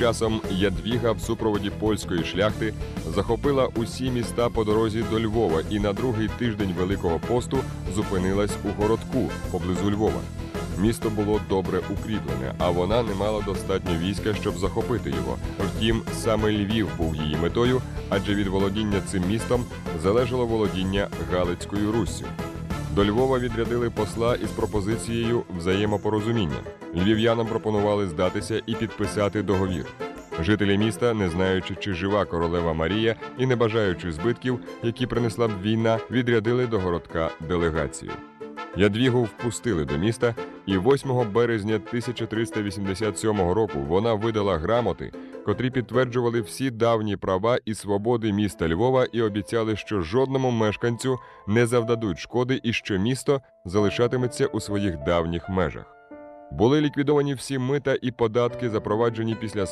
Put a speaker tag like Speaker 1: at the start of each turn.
Speaker 1: часом Ядвіга в супроводі польської шляхти захопила усі міста по дорозі до Львова і на другий тиждень Великого посту зупинилась у городку поблизу Львова. Місто було добре укріплене, а вона не мала достатньо війська, щоб захопити його. Втім, саме Львів був її метою, адже від володіння цим містом залежало володіння Галицькою Руссю. До Львова відрядили посла із пропозицією взаємопорозуміння. Львів'янам пропонували здатися і підписати договір. Жителі міста, не знаючи, чи жива королева Марія і не бажаючи збитків, які принесла б війна, відрядили до городка делегацію. Ядвігу впустили до міста, і 8 березня 1387 року вона видала грамоти, котрі підтверджували всі давні права і свободи міста Львова і обіцяли, що жодному мешканцю не завдадуть шкоди і що місто залишатиметься у своїх давніх межах. Були ліквідовані всі мита і податки, запроваджені після смерті